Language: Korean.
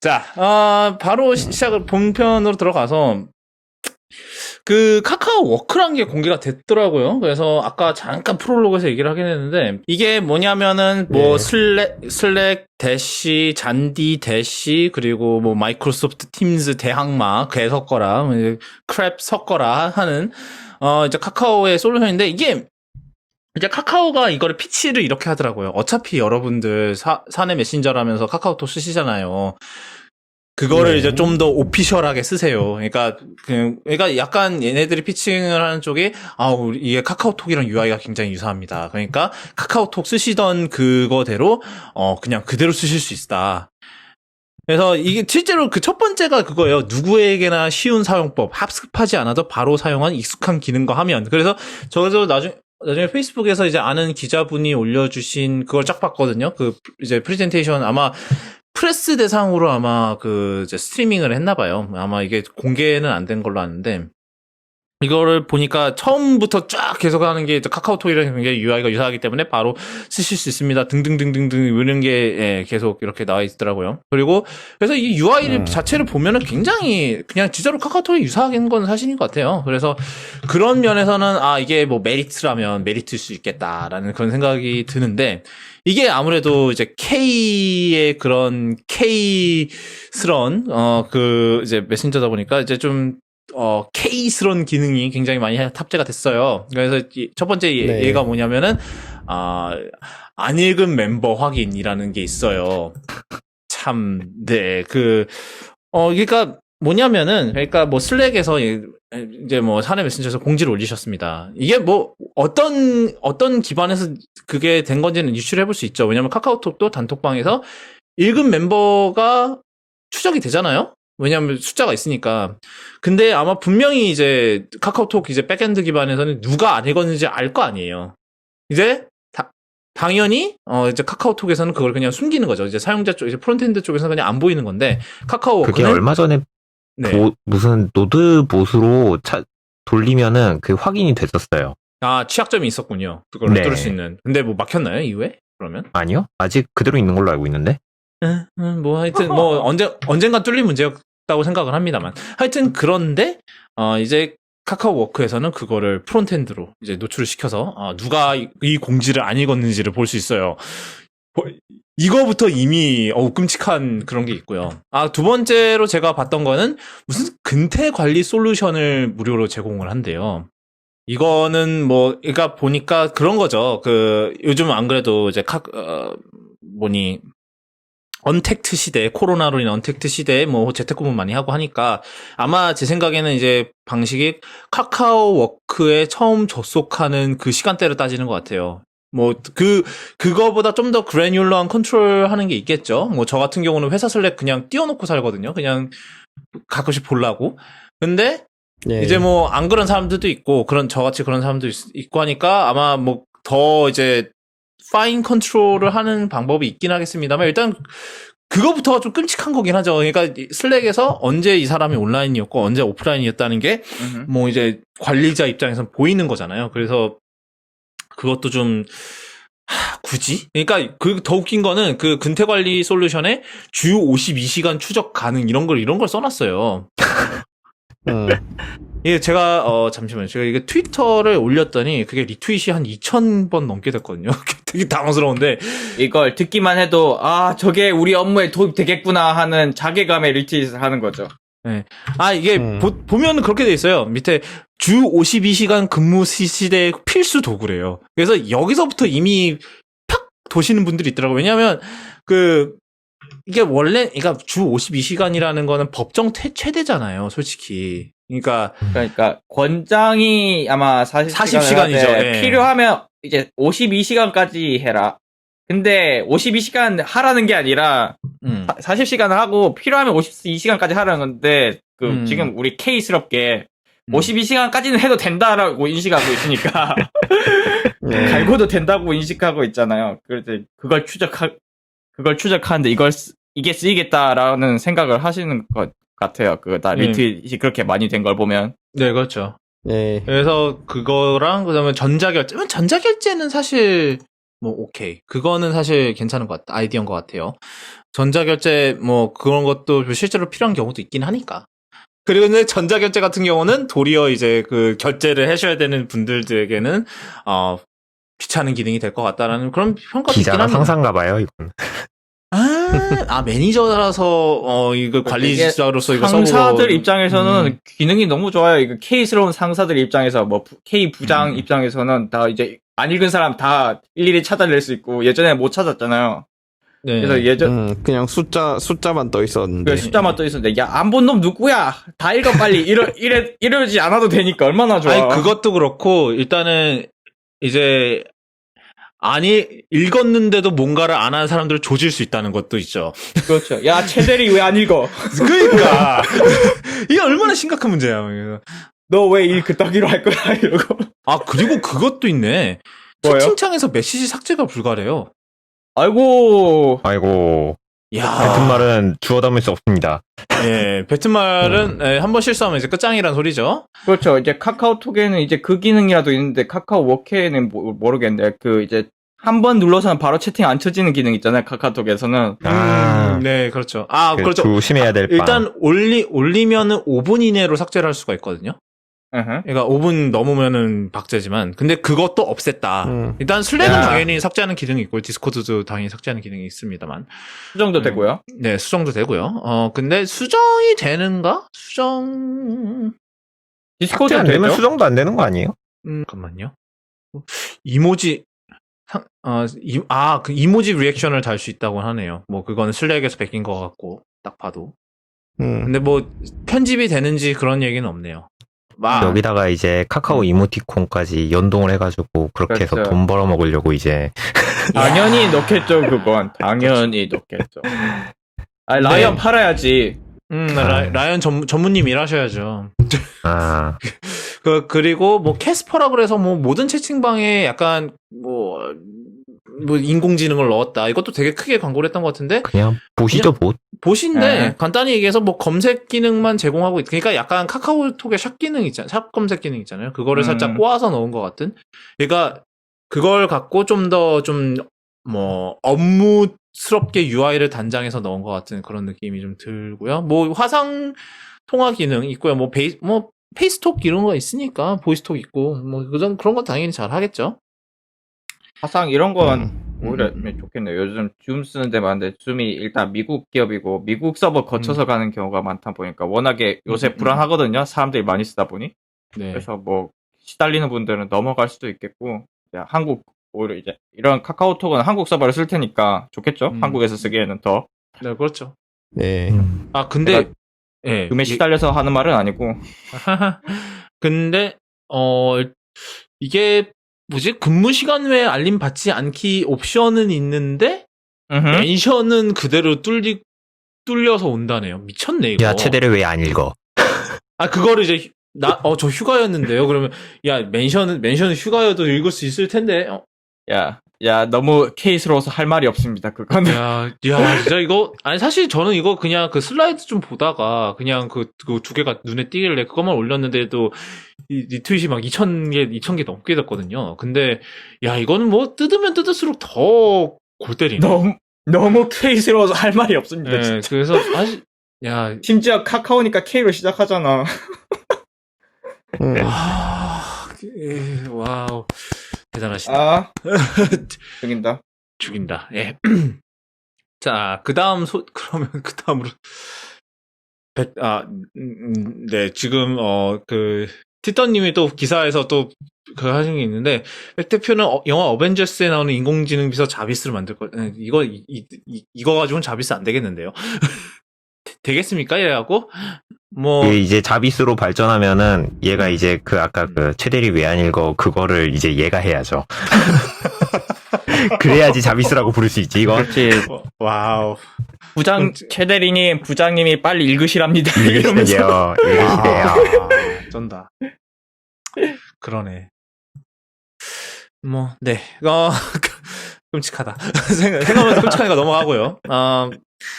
자, 어, 바로 시- 시작을 본편으로 들어가서 그 카카오 워크란 게 공개가 됐더라고요. 그래서 아까 잠깐 프롤로그에서 얘기를 하긴 했는데 이게 뭐냐면은 뭐 네. 슬랙 슬랙 대시 잔디 대시 그리고 뭐 마이크로소프트 팀즈 대항마 개 섞어라 뭐 크랩 섞어라 하는 어 이제 카카오의 솔루션인데 이게 이제 카카오가 이거를 피치를 이렇게 하더라고요. 어차피 여러분들 사, 사내 메신저라면서 카카오톡 쓰시잖아요. 그거를 네. 이제 좀 더 오피셜하게 쓰세요. 그러니까 그 그러니까 약간 얘네들이 피칭을 하는 쪽이 아 이게 카카오톡이랑 UI가 굉장히 유사합니다. 그러니까 카카오톡 쓰시던 그거대로 어 그냥 그대로 쓰실 수 있다. 그래서 이게 실제로 그 첫 번째가 그거예요. 누구에게나 쉬운 사용법, 합습하지 않아도 바로 사용한 익숙한 기능과 화면. 그래서 저도 나중 나중에 페이스북에서 이제 아는 기자분이 올려주신 그걸 쫙 봤거든요. 그 이제 프레젠테이션 아마 프레스 대상으로 아마 그 이제 스트리밍을 했나 봐요. 아마 이게 공개는 안 된 걸로 아는데 이거를 보니까 처음부터 쫙 계속 하는 게 카카오톡이랑 굉장히 UI가 유사하기 때문에 바로 쓰실 수 있습니다. 등등등등등 이런 게 예, 계속 이렇게 나와 있더라고요. 그리고 그래서 이 UI를 음. 자체를 보면은 굉장히 그냥 진짜로 카카오톡이 유사한 건 사실인 것 같아요. 그래서 그런 면에서는 아 이게 뭐 메리트라면 메리트일 수 있겠다라는 그런 생각이 드는데 이게 아무래도 이제 K의 그런 K스런 어 그 이제 메신저다 보니까 이제 좀 어, K스러운 기능이 굉장히 많이 탑재가 됐어요. 그래서 이- 첫 번째 예- 네. 얘가 뭐냐면은, 아, 안 읽은 멤버 확인이라는 게 있어요. 참, 네, 그, 어, 그러니까 뭐냐면은, 그러니까 뭐 슬랙에서 예- 이제 뭐 사내 메신저에서 공지를 올리셨습니다. 이게 뭐 어떤, 어떤 기반에서 그게 된 건지는 유출해 볼 수 있죠. 왜냐면 카카오톡도 단톡방에서 읽은 멤버가 추적이 되잖아요? 왜냐면 숫자가 있으니까. 근데 아마 분명히 이제 카카오톡 이제 백엔드 기반에서는 누가 안 읽었는지 알 거 아니에요. 이제 다- 당연히 어 이제 카카오톡에서는 그걸 그냥 숨기는 거죠. 이제 사용자 쪽 이제 프론트엔드 쪽에서는 그냥 안 보이는 건데 카카오 그게 얼마 전에 네. 보- 무슨 노드 봇으로 차- 돌리면은 그 확인이 됐었어요. 아 취약점이 있었군요. 그걸 네. 뚫을 수 있는. 근데 뭐 막혔나요 이후에? 그러면? 아니요? 아직 그대로 있는 걸로 알고 있는데. 응, 응, 뭐 하여튼 뭐 언제 언젠가 뚫릴 문제였 다고 생각을 합니다만 하여튼 그런데 어 이제 카카오 워크에서는 그거를 프론트엔드로 이제 노출을 시켜서 어, 누가 이, 이 공지를 안 읽었는지를 볼 수 있어요. 뭐, 이거부터 이미 어우 끔찍한 그런 게 있고요. 아 두 번째로 제가 봤던 거는 무슨 근태 관리 솔루션을 무료로 제공을 한대요. 이거는 뭐 그러니까 보니까 그런 거죠. 그 요즘 안 그래도 이제 카 어, 뭐니 언택트 시대, 코로나로 인한 언택트 시대에 뭐 재택근무 많이 하고 하니까 아마 제 생각에는 이제 방식이 카카오 워크에 처음 접속하는 그 시간대를 따지는 것 같아요. 뭐, 그, 그거보다 좀 더 그래뉴얼한 컨트롤 하는 게 있겠죠. 뭐, 저 같은 경우는 회사 슬랙 그냥 띄워놓고 살거든요. 그냥 가끔씩 보려고. 근데 네. 이제 뭐 안 그런 사람들도 있고 그런 저같이 그런 사람도 있, 있고 하니까 아마 뭐 더 이제 파인 컨트롤을 하는 방법이 있긴 하겠습니다만 일단 그거부터가 좀 끔찍한 거긴 하죠. 그러니까 이 슬랙에서 언제 이 사람이 온라인이었고 언제 오프라인이었다는 게 뭐 이제 관리자 입장에서 보이는 거잖아요. 그래서 그것도 좀 하, 굳이? 그러니까 그 더 웃긴 거는 그 근태 관리 솔루션에 주 52시간 추적 가능 이런 걸 이런 걸 써놨어요. 음, 이게 제가 어 잠시만요. 제가 이게 트위터를 올렸더니 그게 리트윗이 한 2,000번 넘게 됐거든요. 되게 당황스러운데 이걸 듣기만 해도 아 저게 우리 업무에 도입 되겠구나 하는 자괴감에 리트윗을 하는 거죠. 아 이게 음. 보, 보면 그렇게 돼 있어요. 밑에 주 52시간 근무 시- 시대의 필수 도구래요. 그래서 여기서부터 이미 팍 도시는 분들이 있더라고요. 왜냐하면 그 이게 원래 그러니까 주 52시간이라는 거는 법정 태- 최대잖아요. 솔직히. 그러니까 그러니까 권장이 아마 40시간 40시간이죠, 예. 필요하면 이제 52시간까지 해라. 근데 52시간 하라는 게 아니라 음. 40시간을 하고 필요하면 52시간까지 하라는 건데 그 음. 지금 우리 음. 52시간까지는 해도 된다라고 인식하고 있으니까 네. 갈고도 된다고 인식하고 있잖아요. 그래서 그걸 추적하 그걸 추적하는데 이걸 쓰- 이게 쓰이겠다라는 생각을 하시는 것 같아요. 그다 네. 리트윗이 그렇게 많이 된 걸 보면 네, 그렇죠. 네. 그래서 그거랑 그다음에 전자결제. 전자결제는 사실 뭐 오케이. 그거는 사실 괜찮은 것 같다. 아이디어인 것 같아요. 전자결제 뭐 그런 것도 실제로 필요한 경우도 있긴 하니까. 그리고 근데 전자결제 같은 경우는 도리어 이제 그 결제를 하셔야 되는 분들에게는 어 귀찮은 기능이 될 것 같다라는 그런 평가도 있긴 기자가 합니다. 상상가 봐요, 이건. 아, 아 매니저라서 어 이거 관리자로서 이거 상사들 써보고- 입장에서는 음. 기능이 너무 좋아요. 이거 K스러운 상사들 입장에서 뭐 부- K 부장 음. 입장에서는 다 이제 안 읽은 사람 다 일일이 찾아낼 수 있고 예전에 못 찾았잖아요. 네. 그래서 예전 음, 그냥 숫자 숫자만 떠 있었는데. 그 숫자만 떠 있었는데 야 안 본 놈 누구야? 다 읽어 빨리 이러 이래 이러지 않아도 되니까 얼마나 좋아. 아니 그것도 그렇고 일단은 이제 아니 읽었는데도 뭔가를 안한 사람들을 조질 수 있다는 것도 있죠. 그렇죠. 야 최대리 왜안 읽어? 그러니까 이게 얼마나 심각한 문제야. 너 왜 일 그따기로 할 거야 이러고. 아 그리고 그것도 있네. 뭐예요? 채팅창에서 메시지 삭제가 불가래요. 아이고 아이고, 야, 같은 말은 주워 담을 수 없습니다. 예, 뱉은 말은 예, 한번 실수하면 이제 끝장이란 소리죠. 그렇죠. 이제 카카오톡에는 이제 그 기능이라도 있는데 카카오 워크에는 모- 모르겠는데 그 이제 한 번 눌러서는 바로 채팅 안 쳐지는 기능 있잖아요. 카카오톡에서는. 아, 음, 네, 그렇죠. 아, 그 그렇죠. 조심해야 될 바. 일단 올리 올리면은 5분 이내로 삭제를 할 수가 있거든요. 으흠. 그러니까 5분 넘으면은 박제지만 근데 그것도 없앴다. 음. 일단 슬랙은 야. 당연히 삭제하는 기능이 있고 디스코드도 당연히 삭제하는 기능이 있습니다만 수정도 음. 되고요. 네 수정도 되고요. 어 근데 수정이 되는가? 수정 디스코드 안 되면 되죠? 수정도 안 되는 거 아니에요? 음 잠깐만요. 이모지 상- 어, 이, 아, 그 이모지 리액션을 달 수 있다고 하네요. 뭐 그거는 슬랙에서 베낀 것 같고 딱 봐도. 음. 근데 뭐 편집이 되는지 그런 얘기는 없네요. 아, 여기다가 이제 카카오 이모티콘까지 연동을 해가지고 그렇게 해서 그렇죠. 돈 벌어 먹으려고 이제 당연히 넣겠죠, 그건. 당연히 넣겠죠. 아, 라이언 네. 팔아야지. 음, 라, 라이언 전, 전무님 일하셔야죠. 아 그, 그리고 뭐 캐스퍼라 그래서 뭐 모든 채팅방에 약간 뭐, 뭐 인공지능을 넣었다. 이것도 되게 크게 광고를 했던 것 같은데, 그냥 보시죠 뭐 보신데, 네. 간단히 얘기해서 뭐 검색 기능만 제공하고, 있, 그러니까 약간 카카오톡의 샵 기능 있잖아요. 샵 검색 기능 있잖아요. 그거를 음. 살짝 꼬아서 넣은 것 같은. 그러니까 그걸 갖고 좀 더 좀, 뭐, 업무스럽게 UI를 단장해서 넣은 것 같은 그런 느낌이 좀 들고요. 뭐, 화상 통화 기능 있고요. 뭐, 베이, 뭐, 페이스톡 이런 거 있으니까, 보이스톡 있고, 뭐, 그런, 그런 거 당연히 잘 하겠죠. 화상 이런 건 음. 오히려 음. 좋겠네요. 요즘 줌 쓰는 데 많은데 줌이 일단 미국 기업이고 미국 서버 거쳐서 가는 경우가 많다 보니까 워낙에 요새 음, 음. 불안하거든요. 사람들이 많이 쓰다 보니. 네. 그래서 뭐 시달리는 분들은 넘어갈 수도 있겠고 야, 한국 오히려 이제 이런 카카오톡은 한국 서버를 쓸 테니까 좋겠죠. 음. 한국에서 쓰기에는 더 네, 그렇죠. 네. 아, 근데, 예. 줌에 이- 시달려서 하는 말은 아니고 근데 어 이게 뭐지 근무 시간 외에 알림 받지 않기 옵션은 있는데 음흠. 멘션은 그대로 뚫리 뚫려서 온다네요. 미쳤네 이거. 야 최대를 왜 안 읽어 아 그거를 이제 나 어 저 휴가였는데요. 그러면 야 멘션은 멘션은 휴가여도 읽을 수 있을 텐데. 어, 야, 야 너무 케이스로서 할 말이 없습니다. 그거는 야, 야, 진짜 이거, 아니, 사실 저는 이거 그냥 그 슬라이드 좀 보다가 그냥 그, 그두 개가 눈에 띄길래 그것만 올렸는데도 이 리트윗이 막 2,000개, 2,000개 넘게 됐거든요. 근데, 야, 이거는 뭐 뜯으면 뜯을수록 더 골 때리네. 너무 너무 케이스로서 할 말이 없습니다. 네, 진짜. 그래서, 아시, 야, 심지어 카카오니까 K로 시작하잖아. 음. 아, 예, 와우. 대단하시다. 아, 죽인다. 죽인다. 예. 자, 그 다음 소, 그러면 그 다음으로. 백, 아, 음, 음, 네, 지금, 어, 그, 티터님이 또 기사에서 또, 그 하신 게 있는데, 백 대표는 어- 영화 어벤져스에 나오는 인공지능 비서 자비스를 만들 거, 예, 이거, 이, 이, 이- 이거 가지고는 자비스 안 되겠는데요? 되- 되겠습니까? 이래갖고, 뭐, 이제 자비스로 발전하면은 얘가 이제 그 아까 그 최대리 왜안 읽어 그거를 이제 얘가 해야죠 그래야지 자비스라고 부를 수 있지 이거 그렇지. 와우. 부장 음, 최대리님 부장님이 빨리 읽으시랍니다. 이러면서 읽으세요 읽으세요 아, 쩐다. 그러네. 뭐, 네. 어, 끔찍하다. 생각- 생각하면서 끔찍하니까 넘어가고요. 어,